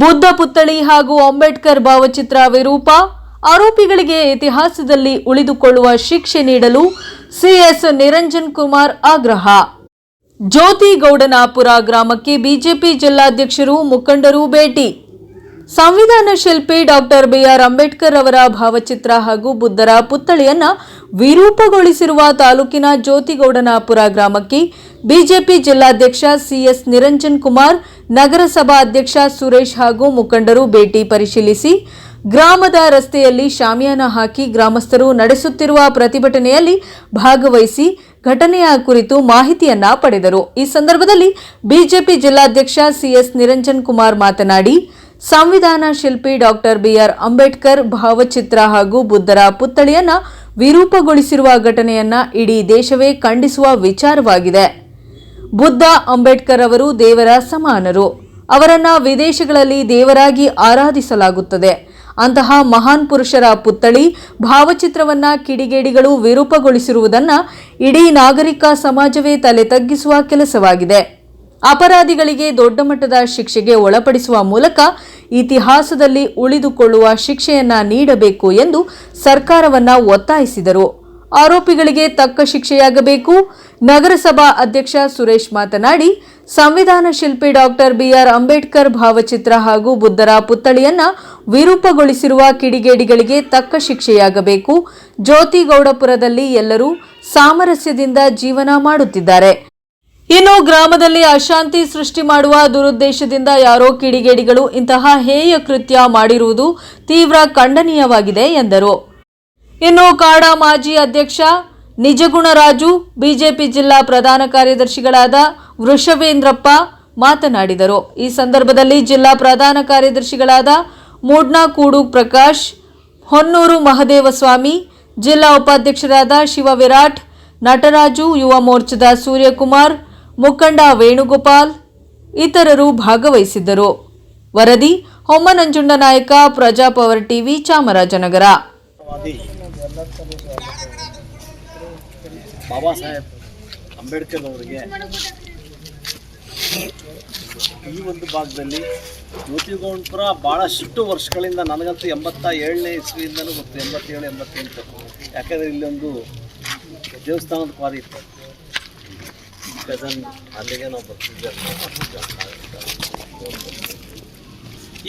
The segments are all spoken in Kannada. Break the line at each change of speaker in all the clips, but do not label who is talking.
ಬುದ್ಧ ಪುತ್ಥಳಿ ಹಾಗೂ ಅಂಬೇಡ್ಕರ್ ಭಾವಚಿತ್ರ ವಿರೂಪ ಆರೋಪಿಗಳಿಗೆ ಇತಿಹಾಸದಲ್ಲಿ ಉಳಿದುಕೊಳ್ಳುವ ಶಿಕ್ಷೆ ನೀಡಲು ಸಿಎಸ್ ನಿರಂಜನ್ ಕುಮಾರ್ ಆಗ್ರಹ. ಜ್ಯೋತಿ ಗೌಡನಾಪುರ ಗ್ರಾಮಕ್ಕೆ ಬಿಜೆಪಿ ಜಿಲ್ಲಾಧ್ಯಕ್ಷರು ಮುಖಂಡರು ಭೇಟಿ. ಸಂವಿಧಾನ ಶಿಲ್ಪಿ ಡಾಕ್ಟರ್ ಬಿಆರ್ ಅಂಬೇಡ್ಕರ್ ಅವರ ಭಾವಚಿತ್ರ ಹಾಗೂ ಬುದ್ಧರ ಪುತ್ಥಳಿಯನ್ನ ವಿರೂಪಗೊಳಿಸಿರುವ ತಾಲೂಕಿನ ಜ್ಯೋತಿಗೌಡನಾಪುರ ಗ್ರಾಮಕ್ಕೆ ಬಿಜೆಪಿ ಜಿಲ್ಲಾಧ್ಯಕ್ಷ ಸಿಎಸ್ ನಿರಂಜನ್ ಕುಮಾರ್, ನಗರಸಭಾ ಅಧ್ಯಕ್ಷ ಸುರೇಶ್ ಹಾಗೂ ಮುಖಂಡರು ಭೇಟಿ ಪರಿಶೀಲಿಸಿ ಗ್ರಾಮದ ರಸ್ತೆಯಲ್ಲಿ ಶಾಮಿಯಾನ ಹಾಕಿ ಗ್ರಾಮಸ್ಥರು ನಡೆಸುತ್ತಿರುವ ಪ್ರತಿಭಟನೆಯಲ್ಲಿ ಭಾಗವಹಿಸಿ ಘಟನೆಯ ಕುರಿತು ಮಾಹಿತಿಯನ್ನ ಪಡೆದರು. ಈ ಸಂದರ್ಭದಲ್ಲಿ ಬಿಜೆಪಿ ಜಿಲ್ಲಾಧ್ಯಕ್ಷ ಸಿಎಸ್ ನಿರಂಜನ್ ಕುಮಾರ್ ಮಾತನಾಡಿ ಸಂವಿಧಾನ ಶಿಲ್ಪಿ ಡಾಕ್ಟರ್ ಬಿಆರ್ ಅಂಬೇಡ್ಕರ್ ಭಾವಚಿತ್ರ ಹಾಗೂ ಬುದ್ಧರ ಪುತ್ಥಳಿಯನ್ನ ವಿರೂಪಗೊಳಿಸಿರುವ ಘಟನೆಯನ್ನ ಇಡೀ ದೇಶವೇ ಖಂಡಿಸುವ ವಿಚಾರವಾಗಿದೆ. ಬುದ್ಧ ಅಂಬೇಡ್ಕರ್ ಅವರು ದೇವರ ಸಮಾನರು. ಅವರನ್ನ ವಿದೇಶಗಳಲ್ಲಿ ದೇವರಾಗಿ ಆರಾಧಿಸಲಾಗುತ್ತದೆ. ಅಂತಹ ಮಹಾನ್ ಪುರುಷರ ಪುತ್ಥಳಿ ಭಾವಚಿತ್ರವನ್ನ ಕಿಡಿಗೇಡಿಗಳು ವಿರೂಪಗೊಳಿಸಿರುವುದನ್ನ ಇಡೀ ನಾಗರಿಕ ಸಮಾಜವೇ ತಲೆ ತಗ್ಗಿಸುವ ಕೆಲಸವಾಗಿದೆ. ಅಪರಾಧಿಗಳಿಗೆ ದೊಡ್ಡ ಮಟ್ಟದ ಶಿಕ್ಷೆಗೆ ಒಳಪಡಿಸುವ ಮೂಲಕ ಇತಿಹಾಸದಲ್ಲಿ ಉಳಿದುಕೊಳ್ಳುವ ಶಿಕ್ಷೆಯನ್ನ ನೀಡಬೇಕು ಎಂದು ಸರ್ಕಾರವನ್ನ ಒತ್ತಾಯಿಸಿದರು. ಆರೋಪಿಗಳಿಗೆ ತಕ್ಕ ಶಿಕ್ಷೆಯಾಗಬೇಕು. ನಗರಸಭಾ ಅಧ್ಯಕ್ಷ ಸುರೇಶ್ ಮಾತನಾಡಿ, ಸಂವಿಧಾನ ಶಿಲ್ಪಿ ಡಾಕ್ಟರ್ ಬಿಆರ್ ಅಂಬೇಡ್ಕರ್ ಭಾವಚಿತ್ರ ಹಾಗೂ ಬುದ್ಧರ ಪುತ್ಥಳಿಯನ್ನ ವಿರೂಪಗೊಳಿಸಿರುವ ಕಿಡಿಗೇಡಿಗಳಿಗೆ ತಕ್ಕ ಶಿಕ್ಷೆಯಾಗಬೇಕು. ಜ್ಯೋತಿಗೌಡಪುರದಲ್ಲಿ ಎಲ್ಲರೂ ಸಾಮರಸ್ಯದಿಂದ ಜೀವನ ಮಾಡುತ್ತಿದ್ದಾರೆ. ಇನ್ನು ಗ್ರಾಮದಲ್ಲಿ ಅಶಾಂತಿ ಸೃಷ್ಟಿ ಮಾಡುವ ದುರುದ್ದೇಶದಿಂದ ಯಾರೋ ಕಿಡಿಗೇಡಿಗಳು ಇಂತಹ ಹೇಯ ಕೃತ್ಯ ಮಾಡಿರುವುದು ತೀವ್ರ ಖಂಡನೀಯವಾಗಿದೆ ಎಂದರು. ಇನ್ನು ಕಾಡಾ ಮಾಜಿ ಅಧ್ಯಕ್ಷ ನಿಜಗುಣರಾಜು ಬಿಜೆಪಿ ಜಿಲ್ಲಾ ಪ್ರಧಾನ ಕಾರ್ಯದರ್ಶಿಗಳಾದ ವೃಷವೇಂದ್ರಪ್ಪ ಮಾತನಾಡಿದರು. ಈ ಸಂದರ್ಭದಲ್ಲಿ ಜಿಲ್ಲಾ ಪ್ರಧಾನ ಕಾರ್ಯದರ್ಶಿಗಳಾದ ಮೂಡ್ನಾಕೂಡು ಪ್ರಕಾಶ್, ಹೊನ್ನೂರು ಮಹದೇವಸ್ವಾಮಿ, ಜಿಲ್ಲಾ ಉಪಾಧ್ಯಕ್ಷರಾದ ಶಿವ ವಿರಾಟ್ ನಟರಾಜು, ಯುವ ಮೋರ್ಚಾದ ಸೂರ್ಯಕುಮಾರ್ ಮುಖಂಡ ವೇಣುಗೋಪಾಲ್ ಇತರರು ಭಾಗವಹಿಸಿದ್ದರು. ವರದಿ ಹೊಮ್ಮನಂಜುಂಡ ನಾಯಕ ಪ್ರಜಾಪವರ್ ಟಿವಿ, ಚಾಮರಾಜನಗರ.
ಬಾಬಾ ಸಾಹೇಬ್ ಅಂಬೇಡ್ಕರ್ ಅವರಿಗೆ ಈ ಒಂದು ಭಾಗದಲ್ಲಿ ಜ್ಯೋತಿಗೌಡಪುರ ಭಾಳಷ್ಟು ವರ್ಷಗಳಿಂದ ನನಗಂತೂ ಎಂಬತ್ತ ಏಳನೇ ಇಸ್ವಿಯಿಂದಲೂ ಗೊತ್ತು ಎಂಬತ್ತೇಳು, ಎಂಬತ್ತೆಂಟು. ಯಾಕಂದರೆ ಇಲ್ಲೊಂದು ದೇವಸ್ಥಾನದ ಕ್ವಾರಿ ಇತ್ತು. ಕಸನ್ ಅಲ್ಲಿಗೆ ನಾವು ಬರ್ತಿದ್ದೆ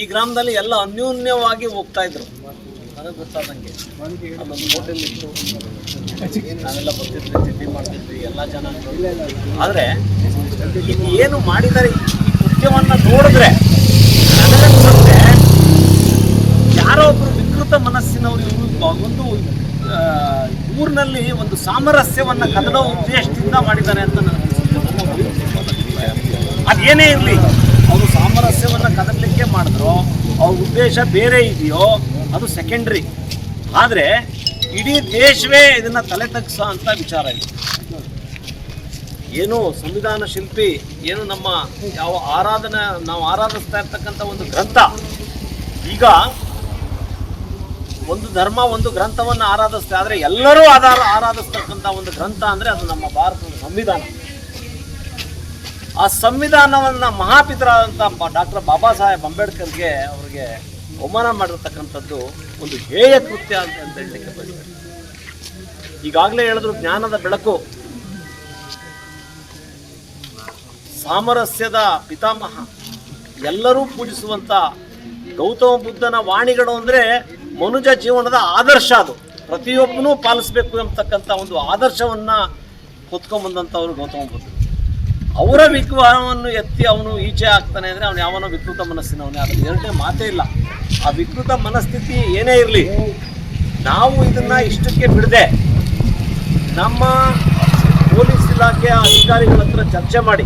ಈ ಗ್ರಾಮದಲ್ಲಿ ಎಲ್ಲ ಅನ್ಯೋನ್ಯವಾಗಿ ಹೋಗ್ತಾ ಇದ್ರು. ನನಗೆ ಗೊತ್ತಾದಂಗೆ. ಅಲ್ಲೊಂದು ಹೋಟೆಲ್ ಇತ್ತು. ನಾವೆಲ್ಲ ಬರ್ತಿದ್ವಿ, ತಿಂಡಿ ಮಾಡ್ತಿದ್ವಿ, ಎಲ್ಲ ಜನ ಆದರೆ ಇದು ಏನು ಮಾಡಿದ್ದಾರೆ, ಈ ನೋಡಿದ್ರೆ ನನಗನ್ಸುತ್ತೆ ಯಾರೋ ಒಬ್ಬರು ವಿಕೃತ ಮನಸ್ಸಿನವರು ಒಂದು ಊರಿನಲ್ಲಿ ಒಂದು ಸಾಮರಸ್ಯವನ್ನು ಕದಡೋ ಉದ್ದೇಶದಿಂದ ಮಾಡಿದ್ದಾರೆ ಅಂತ ಅದೇನೇ ಇರಲಿ. ಅವರು ಸಾಮರಸ್ಯವನ್ನು ಕದಲಿಕ್ಕೆ ಮಾಡಿದ್ರು. ಅವ್ರ ಉದ್ದೇಶ ಬೇರೆ ಇದೆಯೋ, ಅದು ಸೆಕೆಂಡ್ರಿ ಆದರೆ ಇಡೀ ದೇಶವೇ ಇದನ್ನು ತಲೆ ತಗ್ಸೋ ಅಂತ ವಿಚಾರ ಇದೆ. ಏನು ಸಂವಿಧಾನ ಶಿಲ್ಪಿ, ಏನು ನಮ್ಮ ಯಾವ ಆರಾಧನೆ, ನಾವು ಆರಾಧಿಸ್ತಾ ಇರ್ತಕ್ಕಂಥ ಒಂದು ಗ್ರಂಥ. ಈಗ ಒಂದು ಧರ್ಮ, ಒಂದು ಗ್ರಂಥವನ್ನು ಆರಾಧಿಸ್ತಾ, ಆದರೆ ಎಲ್ಲರೂ ಆಧಾರ, ಆರಾಧಿಸ್ತಕ್ಕಂಥ ಒಂದು ಗ್ರಂಥ ಅಂದರೆ ಅದು ನಮ್ಮ ಭಾರತದ ಸಂವಿಧಾನ. ಆ ಸಂವಿಧಾನವನ್ನು ಮಹಾಪಿತರಾದಂಥ ಡಾಕ್ಟರ್ ಬಾಬಾ ಸಾಹೇಬ್ ಅಂಬೇಡ್ಕರ್ಗೆ ಅವರಿಗೆ ಅವಮಾನ ಮಾಡಿರ್ತಕ್ಕಂಥದ್ದು ಒಂದು ಹೇಯ ಕೃತ್ಯ ಅಂತ ಅಂತ ಹೇಳಲಿಕ್ಕೆ ಬಂದಿದೆ ಈಗಾಗಲೇ ಹೇಳಿದ್ರು ಜ್ಞಾನದ ಬೆಳಕು. ಸಾಮರಸ್ಯದ ಪಿತಾಮಹ. ಎಲ್ಲರೂ ಪೂಜಿಸುವಂಥ ಗೌತಮ ಬುದ್ಧನ ವಾಣಿಗಳು ಅಂದರೆ ಮನುಜ ಜೀವನದ ಆದರ್ಶ ಅದು. ಪ್ರತಿಯೊಬ್ಬನೂ ಪಾಲಿಸಬೇಕು ಎಂಬತಕ್ಕಂಥ ಒಂದು ಆದರ್ಶವನ್ನು ಹೊತ್ಕೊಂಡ್ಬಂದಂಥವ್ರು ಗೌತಮ ಬುದ್ಧ. ಅವರ ವಿಗ್ರಹವನ್ನು ಎತ್ತಿ ಅವನು ಈಚೆ ಆಗ್ತಾನೆ ಅಂದರೆ ಅವನು ಯಾವನೋ ವಿಕೃತ ಮನಸ್ಸಿನವನೇ ಅದು ಎರಡನೇ ಮಾತೇ ಇಲ್ಲ. ಆ ವಿಕೃತ ಮನಸ್ಥಿತಿ ಏನೇ ಇರಲಿ, ನಾವು ಇದನ್ನು ಇಷ್ಟಕ್ಕೆ ಬಿಡದೆ. ನಮ್ಮ ಪೊಲೀಸ್ ಇಲಾಖೆಯ ಅಧಿಕಾರಿಗಳ ಹತ್ರ ಚರ್ಚೆ ಮಾಡಿ,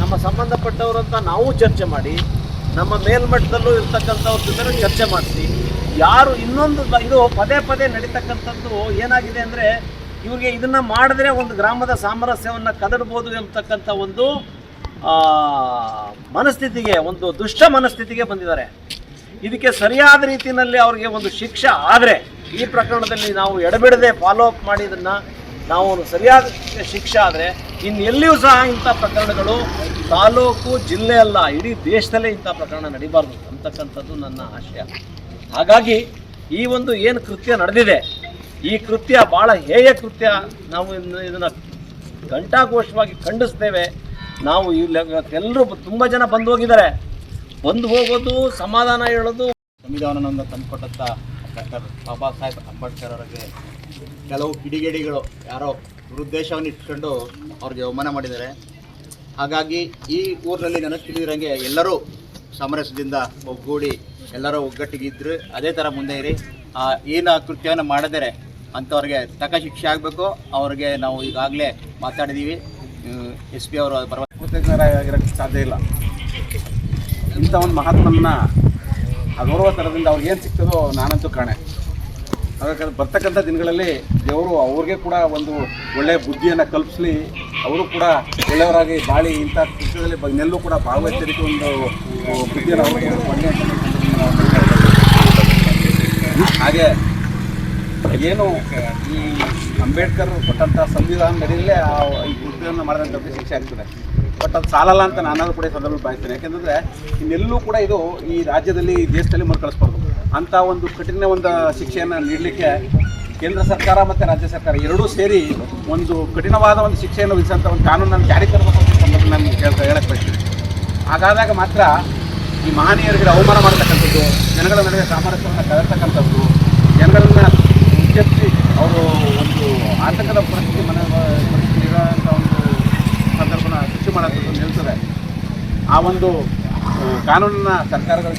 ನಮ್ಮ ಸಂಬಂಧಪಟ್ಟವರಂತ ನಾವು ಚರ್ಚೆ ಮಾಡಿ, ನಮ್ಮ ಮೇಲ್ಮಟ್ಟದಲ್ಲೂ ಇರ್ತಕ್ಕಂಥವ್ರ ಜೊತೆ ಚರ್ಚೆ ಮಾಡ್ತೀವಿ ಯಾರು ಇನ್ನೊಂದು ಇದು ಪದೇ ಪದೇ ನಡೀತಕ್ಕಂಥದ್ದು ಏನಾಗಿದೆ ಅಂದರೆ ಇವ್ರಿಗೆ ಇದನ್ನ ಮಾಡಿದ್ರೆ ಒಂದು ಗ್ರಾಮದ ಸಾಮರಸ್ಯವನ್ನು ಕದಡ್ಬೋದು ಎಂಬತಕ್ಕಂಥ ಒಂದು ಮನಸ್ಥಿತಿಗೆ, ಒಂದು ದುಷ್ಟ ಮನಸ್ಥಿತಿಗೆ ಬಂದಿದ್ದಾರೆ. ಇದಕ್ಕೆ ಸರಿಯಾದ ರೀತಿಯಲ್ಲಿ ಅವ್ರಿಗೆ ಒಂದು ಶಿಕ್ಷೆ ಆದರೆ ಈ ಪ್ರಕರಣದಲ್ಲಿ ನಾವು ಎಡಬಿಡದೆ ಫಾಲೋ ಅಪ್ ಮಾಡಿ ಇದನ್ನು ನಾವು ಸರಿಯಾದ ಶಿಕ್ಷೆ ಆದರೆ ಇನ್ನೆಲ್ಲಿಯೂ ಸಹ ಇಂಥ ಪ್ರಕರಣಗಳು ತಾಲೂಕು, ಜಿಲ್ಲೆ ಅಲ್ಲ, ಇಡೀ ದೇಶದಲ್ಲೇ ಇಂಥ ಪ್ರಕರಣ ನಡಿಬಾರ್ದು ಅಂತಕ್ಕಂಥದ್ದು ನನ್ನ ಆಶಯ. ಹಾಗಾಗಿ ಈ ಒಂದು ಏನು ಕೃತ್ಯ ನಡೆದಿದೆ ಈ ಕೃತ್ಯ ಭಾಳ ಹೇಯ ಕೃತ್ಯ. ನಾವು ಇದನ್ನು ಘಂಟಾಘೋಷವಾಗಿ ಖಂಡಿಸ್ತೇವೆ. ನಾವು ಎಲ್ಲರೂ ತುಂಬ ಜನ ಬಂದು ಹೋಗಿದ್ದಾರೆ. ಬಂದು ಹೋಗೋದು ಸಮಾಧಾನ ಹೇಳೋದು.
ಸಂವಿಧಾನವನ್ನು ತಂದುಕೊಟ್ಟಂಥ ಡಾಕ್ಟರ್ ಬಾಬಾ ಸಾಹೇಬ್ ಅಂಬೇಡ್ಕರ್ ಅವರಿಗೆ ಕೆಲವು ಕಿಡಿಗೇಡಿಗಳು ಯಾರೋ ದುರುದ್ದೇಶವನ್ನು ಇಟ್ಕೊಂಡು ಅವ್ರಿಗೆ ಅವಮಾನ ಮಾಡಿದ್ದಾರೆ. ಹಾಗಾಗಿ ಈ ಊರಿನಲ್ಲಿ ನನಗೆ ತಿಳಿದಿರಂಗೆ ಎಲ್ಲರೂ ಸಮರಸದಿಂದ ಒಗ್ಗೂಡಿ ಎಲ್ಲರೂ ಒಗ್ಗಟ್ಟಿಗಿದ್ರು ಅದೇ ಥರ ಮುಂದೆ ಇರಿ. ಆ, ಏನು ಕೃತ್ಯವನ್ನು ಮಾಡಿದರೆ. ಅಂಥವ್ರಿಗೆ ತಕ್ಕ ಶಿಕ್ಷೆ ಆಗಬೇಕು. ಅವ್ರಿಗೆ ನಾವು ಈಗಾಗಲೇ ಮಾತಾಡಿದ್ದೀವಿ ಎಸ್ ಪಿ ಅವರು
ಕೃತಜ್ಞರಾಗಿರೋಕ್ಕೆ ಸಾಧ್ಯ ಇಲ್ಲ. ಇಂಥ ಒಂದು ಮಹಾತ್ಮನ್ನ ಅಗೌರವ ಥರದಿಂದ ಅವ್ರಿಗೆ ಏನು ಸಿಗ್ತದೋ ನಾನಂತೂ ಕಾಣೆ. ಹಾಗಾಗಿ ಬರ್ತಕ್ಕಂಥ ದಿನಗಳಲ್ಲಿ ದೇವರು ಅವ್ರಿಗೆ ಕೂಡ ಒಂದು ಒಳ್ಳೆಯ ಬುದ್ಧಿಯನ್ನು ಕಲ್ಪಿಸಲಿ ಅವರು ಕೂಡ ಒಳ್ಳೆಯವರಾಗಿ ಬಾಳಿ ಇಂಥ ಕೃಷಿಯಲ್ಲಿ ನೆಲ್ಲೂ ಕೂಡ ಭಾಗವಹಿಸಲಿಕ್ಕೆ ಒಂದು ಬುದ್ಧಿಯನ್ನು ಅವರಿಗೆ ನಾನು ಹಾಗೆ ಏನು, ಈ ಅಂಬೇಡ್ಕರ್ ಕೊಟ್ಟಂಥ ಸಂವಿಧಾನ ನಡೀಲೇ ಆ ಈ ಕೃತ್ಯವನ್ನು ಮಾಡಿದಂಥದ್ದು ಶಿಕ್ಷೆ ಆಗ್ತದೆ. ಬಟ್ ಅದು ಸಾಲಲ್ಲ ಅಂತ ನಾನು ಕೂಡ ಸಂದರ್ಭ ಭಾವಿಸ್ತೇನೆ. ಯಾಕೆಂದರೆ ಇನ್ನೆಲ್ಲೂ ಕೂಡ ಇದು ಈ ರಾಜ್ಯದಲ್ಲಿ ದೇಶದಲ್ಲಿ ಮರುಕಳಿಸ್ಬಾರ್ದು. ಅಂಥ ಒಂದು ಕಠಿಣ ಒಂದು ಶಿಕ್ಷೆಯನ್ನು ನೀಡಲಿಕ್ಕೆ ಕೇಂದ್ರ ಸರ್ಕಾರ ಮತ್ತು ರಾಜ್ಯ ಸರ್ಕಾರ ಎರಡೂ ಸೇರಿ ಒಂದು ಕಠಿಣವಾದ ಒಂದು ಶಿಕ್ಷೆಯನ್ನು ವಿಧಿಸಂಥ ಒಂದು ಕಾನೂನನ್ನು ಜಾರಿ ತರಬೇಕು ಅಂತ ನಾನು ಹೇಳ್ತಾ ಹೇಳಕ್ಕೆ ಬಯಸ್ತೀನಿ. ಹಾಗಾದಾಗ ಮಾತ್ರ ಈ ಮಹನೀಯರಿಗೆ ಅವಮಾನ ಮಾಡ್ತಕ್ಕಂಥದ್ದು, ಜನಗಳ ನಡುವೆ ಸಾಮರಸ್ಯವನ್ನು ಕದರ್ತಕ್ಕಂಥದ್ದು ಜನಗಳನ್ನ ಉಚ್ಚರಿಸಿ ಅವರು ಒಂದು ಆತಂಕದ ಪರಿಸ್ಥಿತಿ ಮನೆ, ಪರಿಸ್ಥಿತಿ ಇರೋಂಥ ಒಂದು ಸಂದರ್ಭನ ಸೃಷ್ಟಿ ಮಾಡೋದು ನಿಲ್ತದೆ. ಆ ಒಂದು ಕಾನೂನಿನ ಕಾನೂನನ್ನ ಸರ್ಕಾರಗಳು